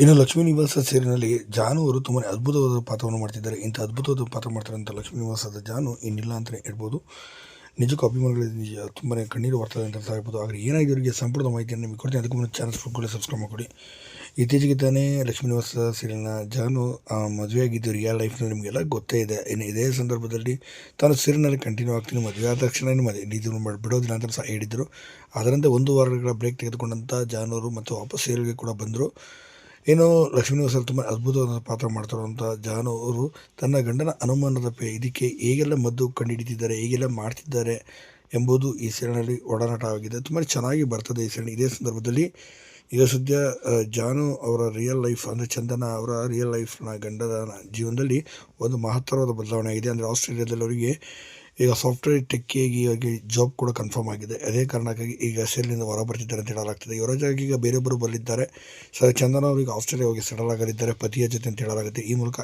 ಇನ್ನು ಲಕ್ಷ್ಮೀ ನಿವಾಸ ಸೇರಿನಲ್ಲಿ ಜಾನು ಅವರು ತುಂಬಾ ಅದ್ಭುತವಾದ ಪಾತ್ರವನ್ನು ಮಾಡ್ತಿದ್ದಾರೆ. ಇಂಥ ಅದ್ಭುತವಾದ ಪಾತ್ರ ಮಾಡ್ತಾರೆ ಅಂತ ಲಕ್ಷ್ಮೀ ನಿವಾಸದ ಜಾನು ಇನ್ನಿಲ್ಲ ಅಂತಲೇ ಹೇಳ್ಬೋದು. ನಿಜಕ್ಕೂ ಅಭಿಮಾನಿಗಳ ನಿಜ ತುಂಬಾ ಕಣ್ಣೀರು ಬರ್ತದೆ ಅಂತ ಹೇಳ್ಬೋದು ಆದರೆ ಏನಾಗಿದೆ ಅವರಿಗೆ ಸಂಪೂರ್ಣ ಮಾಹಿತಿಯನ್ನು ನಿಮಗೆ ಕೊಡ್ತೀನಿ. ಅದಕ್ಕೂ ಮುಂದೆ ಚಾನಲ್ ಕೂಡ ಸಬ್ಸ್ಕ್ರೈಬ್ ಮಾಡಿಕೊಡಿ. ಇತ್ತೀಚೆಗೆ ತಾನೇ ಲಕ್ಷ್ಮೀ ನಿವಾಸ ಸೀರಿಯಲ್ನ ಜಾನು ಮದುವೆಯಾಗಿದ್ದು ರಿಯಲ್ ಲೈಫ್ನ ನಿಮಗೆಲ್ಲ ಗೊತ್ತೇ ಇದೆ. ಇನ್ನು ಇದೇ ಸಂದರ್ಭದಲ್ಲಿ ತಾನು ಸೀರಿಯಲ್ನಲ್ಲಿ ಕಂಟಿನ್ಯೂ ಆಗ್ತೀನಿ, ಮದುವೆ ಆದ ತಕ್ಷಣ ಮದುವೆ ಮಾಡಿ ಬಿಡೋದಿಲ್ಲ ಅಂತ ಸಹ ಹೇಳಿದರು. ಅದರಂತೆ ಒಂದು ವಾರಗಳ ಬ್ರೇಕ್ ತೆಗೆದುಕೊಂಡಂಥ ಜಾನವರು ಮತ್ತು ವಾಪಸ್ ಸೀರಿಯಲ್ಗೆ ಕೂಡ ಬಂದರು. ಏನು ಲಕ್ಷ್ಮೀ ಸರ್ ತುಂಬ ಅದ್ಭುತವಾದ ಪಾತ್ರ ಮಾಡ್ತಾರಂಥ ಜಾನು ಅವರು ತನ್ನ ಗಂಡನ ಅನುಮಾನದ ಪೇ, ಇದಕ್ಕೆ ಹೇಗೆಲ್ಲ ಮದ್ದು ಕಂಡುಹಿಡಿತಿದ್ದಾರೆ ಹೇಗೆಲ್ಲ ಮಾಡ್ತಿದ್ದಾರೆ ಎಂಬುದು ಈ ಸೀರಿಯಲ್ನಲ್ಲಿ ಒಡನಾಟ ಆಗಿದೆ. ತುಂಬ ಚೆನ್ನಾಗಿ ಬರ್ತದೆ ಈ ಸೀರಿಯಲ್ ಇದೇ ಸಂದರ್ಭದಲ್ಲಿ ಈಗ ಸದ್ಯ ಜಾನು ಅವರ ರಿಯಲ್ ಲೈಫ್ ಅಂದರೆ ಚಂದನ ಅವರ ರಿಯಲ್ ಲೈಫ್ನ ಗಂಡದ ಜೀವನದಲ್ಲಿ ಒಂದು ಮಹತ್ತರವಾದ ಬದಲಾವಣೆ ಆಗಿದೆ. ಅಂದರೆ ಆಸ್ಟ್ರೇಲಿಯಾದಲ್ಲಿ ಅವರಿಗೆ ಈಗ ಸಾಫ್ಟ್ವೇರ್ ಟೆಕ್ಕಿಯಾಗಿ ಇವಾಗ ಜಾಬ್ ಕೂಡ ಕನ್ಫರ್ಮ್ ಆಗಿದೆ. ಅದೇ ಕಾರಣಕ್ಕಾಗಿ ಈಗ ಸೆಲ್ಲಿಂದ ಹೊರ ಬರ್ತಿದ್ದಾರೆ ಅಂತ ಹೇಳಲಾಗ್ತದೆ. ಇವರ ಜಾಗ ಈಗ ಬೇರೊಬ್ಬರು ಬರಲಿದ್ದಾರೆ ಸರ್ ಚಂದನ ಅವರಿಗೆ ಆಸ್ಟ್ರೇಲಿಯಾ ಹೋಗಿ ಸೆಟಲ್ ಆಗಲಿದ್ದಾರೆ. ಪತಿಯ ಜೊತೆ ಅಂತ ಹೇಳಲಾಗುತ್ತೆ. ಈ ಮೂಲಕ